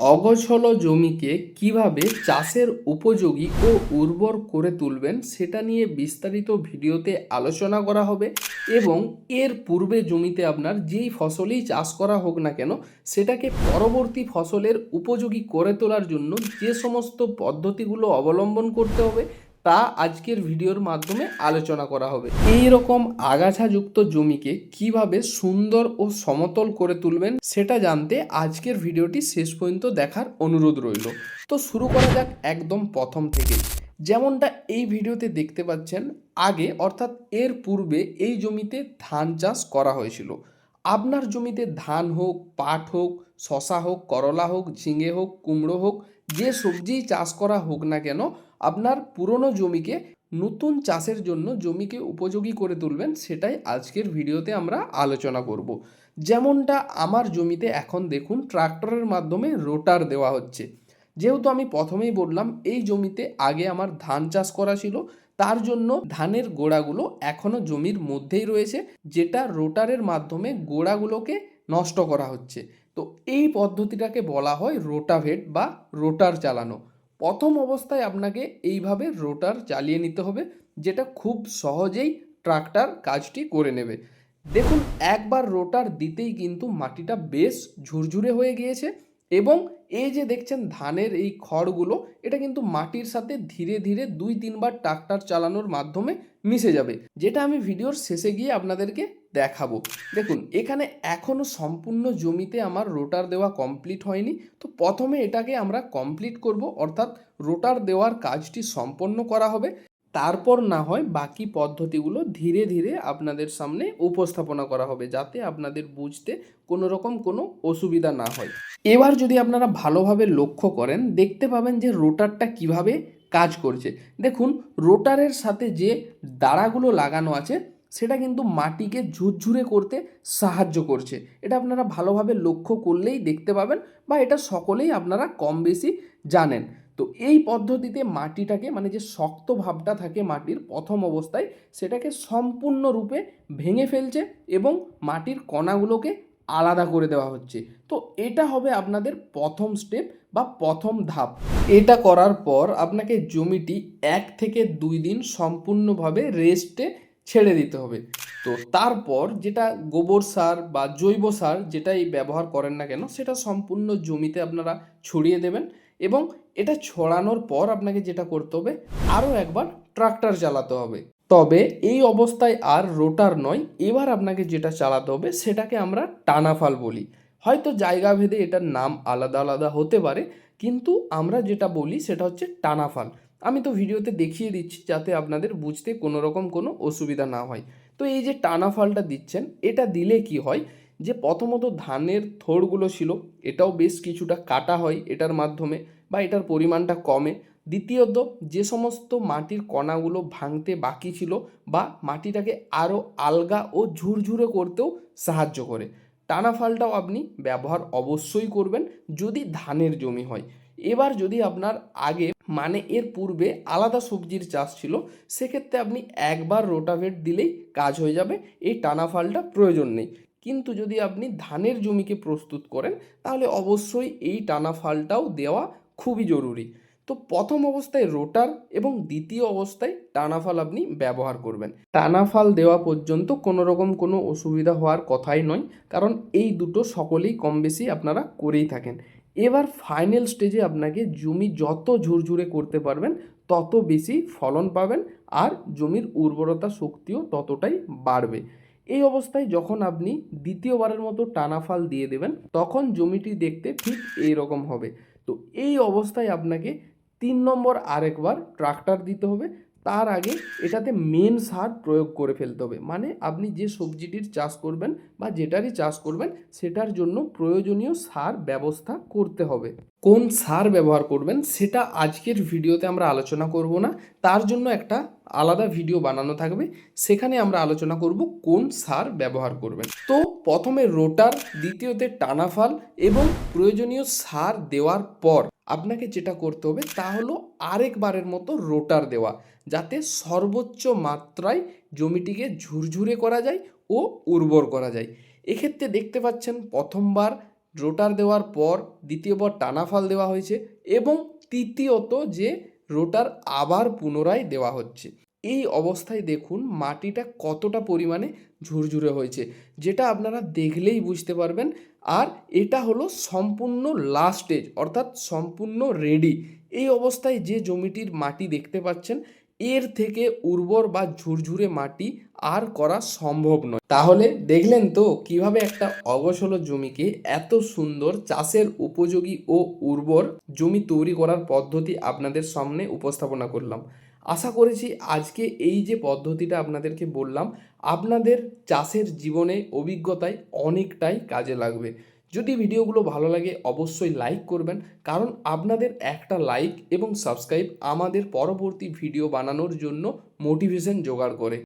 অগছল জমিকে কীভাবে চাষের উপযোগী ও উর্বর করে তুলবেন সেটা নিয়ে বিস্তারিত ভিডিওতে আলোচনা করা হবে এবং এর পূর্বে জমিতে আপনার যেই ফসলই চাষ করা হোক না কেন, সেটাকে পরবর্তী ফসলের উপযোগী করে তোলার জন্য যে সমস্ত পদ্ধতিগুলো অবলম্বন করতে হবে তা আজকের ভিডিওর মাধ্যমে আলোচনা করা হবে। এই রকম আগাছাযুক্ত জমিকে কীভাবে সুন্দর ও সমতল করে তুলবেন সেটা জানতে আজকের ভিডিওটি শেষ পর্যন্ত দেখার অনুরোধ রইল। তো শুরু করা যাক একদম প্রথম থেকে যেমনটা এই ভিডিওতে দেখতে পাচ্ছেন, আগে অর্থাৎ এর পূর্বে এই জমিতে ধান চাষ করা হয়েছিল। আপনার জমিতে ধান হোক, পাট হোক শশা হোক, করলা হোক, ঝিঙে হোক, কুমড়ো হোক, যে সবজিই চাষ করা হোক না কেন আপনার পুরনো জমিকে নতুন চাষের জন্য জমিকে উপযোগী করে তুলবেন, সেটাই আজকের ভিডিওতে আমরা আলোচনা করব। যেমনটা আমার জমিতে এখন দেখুন ট্রাক্টরের মাধ্যমে রোটার দেওয়া হচ্ছে। যেহেতু আমি প্রথমেই বললাম, এই জমিতে আগে আমার ধান চাষ করা ছিল, তার জন্য ধানের গোড়াগুলো এখনও জমির মধ্যেই রয়েছে, যেটা রোটারের মাধ্যমে গোড়াগুলোকে নষ্ট করা হচ্ছে। তো এই পদ্ধতিটাকে বলা হয় রোটাভেট বা রোটার চালানো। প্রথম অবস্থায় আপনাকে এইভাবে রোটার চালিয়ে নিতে হবে, যেটা খুব সহজেই ট্রাক্টর কাজটি করে নেবে। দেখুন, একবার রোটার দিতেই কিন্তু মাটিটা বেশ ঝুরঝুরে হয়ে গিয়েছে। এবং এই যে দেখছেন ধানের এই খড়গুলো, এটা কিন্তু মাটির সাথে ধীরে ধীরে দুই তিনবার ট্রাক্টর চালানোর মাধ্যমে মিশে যাবে, যেটা আমি ভিডিওর শেষে গিয়ে আপনাদেরকে দেখাবো। দেখুন, এখানে এখনও সম্পূর্ণ জমিতে আমার রোটার দেওয়া কমপ্লিট হয়নি, তো প্রথমে এটাকে আমরা কমপ্লিট করব, অর্থাৎ রোটার দেওয়ার কাজটি সম্পন্ন করা হবে। তারপর না হয় বাকি পদ্ধতিগুলো ধীরে ধীরে আপনাদের সামনে উপস্থাপনা করা হবে যাতে আপনাদের বুঝতে কোনো রকম কোনো অসুবিধা না হয়। এবার যদি আপনারা ভালোভাবে লক্ষ্য করেন, দেখতে পাবেন যে রোটারটা কীভাবে কাজ করছে। দেখুন, রোটারের সাথে যে দাঁড়াগুলো লাগানো আছে, সেটা কিন্তু মাটিকে ঝুরঝুরে করতে সাহায্য করছে। এটা আপনারা ভালোভাবে লক্ষ্য করলেই দেখতে পাবেন বা এটা সকলেই আপনারা কম বেশি জানেন। তো এই পদ্ধতিতে মাটিটাকে মানে যে শক্ত ভাবটা থাকে মাটির প্রথম অবস্থায়, সেটাকে সম্পূর্ণরূপে ভেঙে ফেলছে এবং মাটির কণাগুলোকে আলাদা করে দেওয়া হচ্ছে। তো এটা হবে আপনাদের প্রথম স্টেপ বা প্রথম ধাপ। এটা করার পর আপনাকে জমিটি এক থেকে দুই দিন সম্পূর্ণভাবে রেস্টে ছেড়ে দিতে হবে। তো তারপর যেটা গোবর সার বা জৈব সার যেটাই ব্যবহার করেন না কেন, সেটা সম্পূর্ণ জমিতে আপনারা ছড়িয়ে দেবেন। এবং এটা ছড়ানোর পর আপনাকে যেটা করতে হবে আরও একবার ট্রাক্টর চালাতে হবে। তবে এই অবস্থায় আর রোটার নয়, এবার আপনাকে যেটা চালাতে হবে সেটাকে আমরা টানাফাল বলি। হয়তো জায়গা ভেদে এটার নাম আলাদা আলাদা হতে পারে, কিন্তু আমরা যেটা বলি সেটা হচ্ছে টানাফাল। আমি তো ভিডিওতে দেখিয়ে দিচ্ছি যাতে আপনাদের বুঝতে কোনো রকম কোনো অসুবিধা না হয়। তো এই যে টানাফালটা দিচ্ছেন, এটা দিলে কি হয়? যে প্রথমত ধানের থোড়গুলো ছিল, এটাও বেশ কিছুটা কাটা হয় এটার মাধ্যমে বা এটার পরিমাণটা কমে। দ্বিতীয়ত, যে সমস্ত মাটির কণাগুলো ভাঙতে বাকি ছিল বা মাটিটাকে আরও আলগা ও ঝুরঝুরে করতেও সাহায্য করে। টানাফালটাও আপনি ব্যবহার অবশ্যই করবেন যদি ধানের জমি হয়। এবার যদি আপনার আগে মানে এর পূর্বে আলাদা সবজির চাষ ছিল, সেক্ষেত্রে আপনি একবার রোটাভেট দিলেই কাজ হয়ে যাবে, এই টানাফালটা প্রয়োজন নেই। কিন্তু যদি আপনি ধানের জমিকে প্রস্তুত করেন, তাহলে অবশ্যই এই টানাফালটাও দেওয়া খুবই জরুরি। তো প্রথম অবস্থায় রোটার এবং দ্বিতীয় অবস্থায় টানাফাল আপনি ব্যবহার করবেন। টানাফাল দেওয়া পর্যন্ত কোনো রকম কোনো অসুবিধা হওয়ার কথাই নয়, কারণ এই দুটো সকলেই কম বেশি আপনারা করেই থাকেন। এবার ফাইনাল স্টেজে আপনাকে জমি যত ঝুরঝুরে করতে পারবেন, তত বেশি ফলন পাবেন আর জমির উর্বরতা শক্তিও ততটাই বাড়বে। এই অবস্থায় যখন আপনি দ্বিতীয়বারের মতো টানাফাল দিয়ে দেবেন, তখন জমিটি দেখতে ঠিক এই রকম হবে। তো এই অবস্থায় আপনাকে তিন নম্বর আরেকবার ট্রাক্টর দিতে হবে। তার আগে এটাতে মেন সার প্রয়োগ করে ফেলতে হবে। মানে আপনি যে সবজিটির চাষ করবেন বা যেটারই চাষ করবেন, সেটার জন্য প্রয়োজনীয় সার ব্যবস্থা করতে হবে। কোন সার ব্যবহার করবেন, সেটা আজকের ভিডিওতে আমরা আলোচনা করব না। তার জন্য একটা আলাদা ভিডিও বানানো থাকবে, সেখানে আমরা আলোচনা করব কোন সার ব্যবহার করবেন। তো প্রথমে রোটার, দ্বিতীয়তে টানাফাল এবং প্রয়োজনীয় সার দেওয়ার পর আপনাকে যেটা করতে হবে তা হলো আরেকবারের মতো রোটার দেওয়া, যাতে সর্বোচ্চ মাত্রায় জমিটিকে ঝুরঝুরে করা যায় ও উর্বর করা যায়। এক্ষেত্রে দেখতে পাচ্ছেন প্রথমবার রোটার দেওয়ার পর দ্বিতীয়বার টানাফাল দেওয়া হয়েছে এবং তৃতীয়ত যে রোটার আবার পুনরায় দেওয়া হচ্ছে। এই অবস্থায় দেখুন মাটিটা কতটা পরিমাণে ঝুরঝুরে হয়েছে, যেটা আপনারা দেখলেই বুঝতে পারবেন। আর এটা হলো সম্পূর্ণ লাস্ট স্টেজ অর্থাৎ সম্পূর্ণ রেডি এই অবস্থায় যে জমিটির মাটি দেখতে পাচ্ছেন এর থেকে উর্বর বা ঝুরঝুরে মাটি আর করা সম্ভব নয়। তাহলে দেখলেন তো কীভাবে একটা অগসল জমিকে এত সুন্দর চাষের উপযোগী ও উর্বর জমি তৈরি করার পদ্ধতি আপনাদের সামনে উপস্থাপনা করলাম। আশা করেছি আজকে এই যে পদ্ধতিটা আপনাদেরকে বললাম, আপনাদের চাষের জীবনে অভিজ্ঞতায় অনেকটাই কাজে লাগবে। যদি ভিডিওগুলো ভালো লাগে, অবশ্যই লাইক করবেন। কারণ আপনাদের একটা লাইক এবং সাবস্ক্রাইব আমাদের পরবর্তী ভিডিও বানানোর জন্য মোটিভেশন জোগাড় করে।